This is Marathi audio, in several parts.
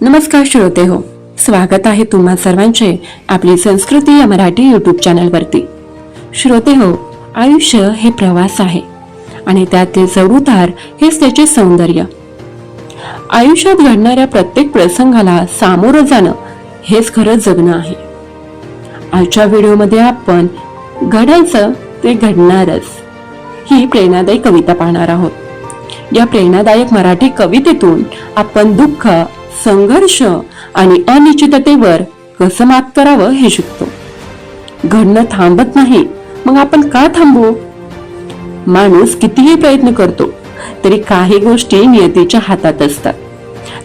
नमस्कार श्रोते हो स्वागत आहे तुम्हा सर्वांचे आपली संस्कृती या मराठी युट्यूब चॅनलवरती श्रोते हो आयुष्य हे प्रवास आहे आणि त्यातील चढउतार हेच त्याचे सौंदर्य. आयुष्यात घडणाऱ्या प्रत्येक प्रसंगाला सामोरं जाणं हेच खरं जगणं आहे. आजच्या व्हिडिओमध्ये आपण घडायचं ते घडणारच ही प्रेरणादायी कविता पाहणार आहोत. या प्रेरणादायक मराठी कवितेतून आपण दुःख संघर्ष आणि अनिश्चिततेवर कसं मात करावं हे शिकतो. घडणं थांबत नाही मग आपण का थांबू? माणूस कितीही प्रयत्न करतो तरी काही गोष्टी नियतीच्या हातात असतात.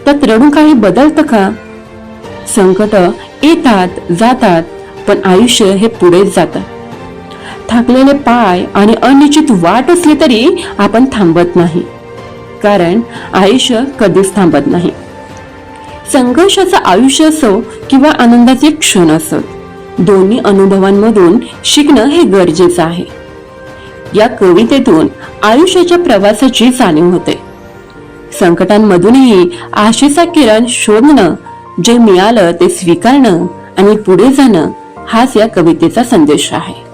त्यात रडून काही बदलतं का? संकट येतात जातात पण आयुष्य हे पुढेच जातं. थकलेले पाय आणि अनिश्चित वाट असली तरी आपण थांबत नाही. कारण आयुष्य कधीच थांबत नाही. संघर्षाचं आयुष्य असो किंवा आनंदाचे क्षण असो दोन्ही अनुभवांमधून शिकणं हे गरजेचं आहे. या कवितेतून आयुष्याच्या प्रवासाची जाणीव होते. संकटांमधूनही आशेचा किरण शोधणं जे मिळालं ते स्वीकारणं आणि पुढे जाणं हाच या कवितेचा संदेश आहे.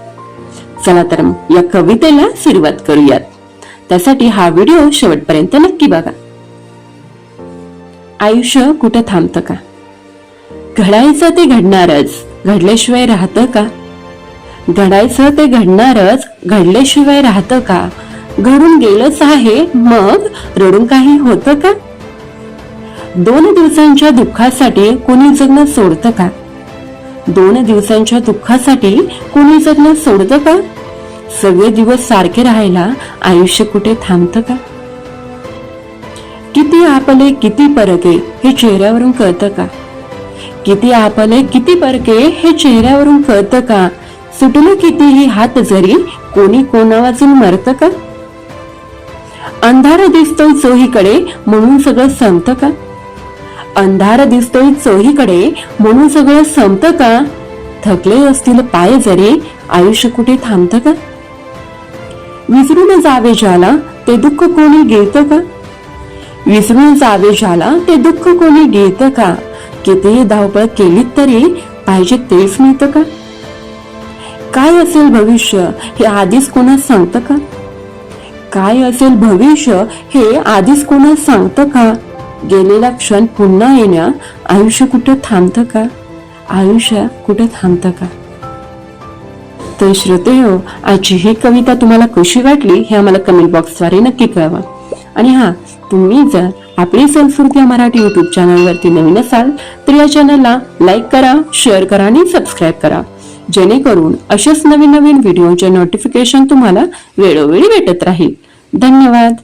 चला तर या कवितेला सुरुवात करूयात. त्यासाठी हा व्हिडिओ शेवटपर्यंत नक्की बघा. आयुष्य कुठं थांबतं का? घडायचं ते घडणारच घडल्याशिवाय राहतं का? घडायचं ते घडणारच घडल्याशिवाय राहतं का? घडून गेलंच आहे मग रडून काही होतं का? दोन दिवसांच्या दुःखासाठी कोणी जगणं सोडतं का? दोन दिवसांच्या दुःखासाठी कोणी जगणं सोडतं का? सगळे दिवस सारखे राहायला आयुष्य कुठे थांबतं का? किती आपले किती परके हे चेहऱ्यावरून कळतं का? किती आपले किती परके हे चेहऱ्यावरून कळतं का? सुटलं कितीही हात जरी कोणी कोणा वाचून मरतं का? अंधार दिसतोय चोहीकडे म्हणून सगळं संपतं का? अंधार दिसतोय चोहीकडे म्हणून सगळं संपतं का? थकले असतील पाय जरी आयुष्य कुठे थांबतं का? विसरून जावे झाला ते दुःख कोणी घेत का? विसरून जावे झाला ते दुःख कोणी घेत का? कितीही धावपळ केली तरी पाहिजे तेच मिळतं का? काय असेल भविष्य हे आधीच कोणा सांगतं का? काय असेल भविष्य हे आधीच कोणा सांगतं का? गेलेला क्षण पुन्हा येण्या आयुष्य कुठं थांबतं का? आयुष्य कुठं थांबतं का? तर श्रोते हो आजची ही कविता तुम्हाला कशी वाटली हे आम्हाला कमेंट बॉक्सद्वारे नक्की कळवा. आणि हा तुम्ही जर आपली संस्कृती या मराठी युट्यूब चॅनलवरती नवीन असाल तर या चॅनलला लाईक करा शेअर करा आणि सबस्क्राईब करा. जेणेकरून असेच नवीन नवीन व्हिडिओचे नोटिफिकेशन तुम्हाला वेळोवेळी भेटत राहील. धन्यवाद.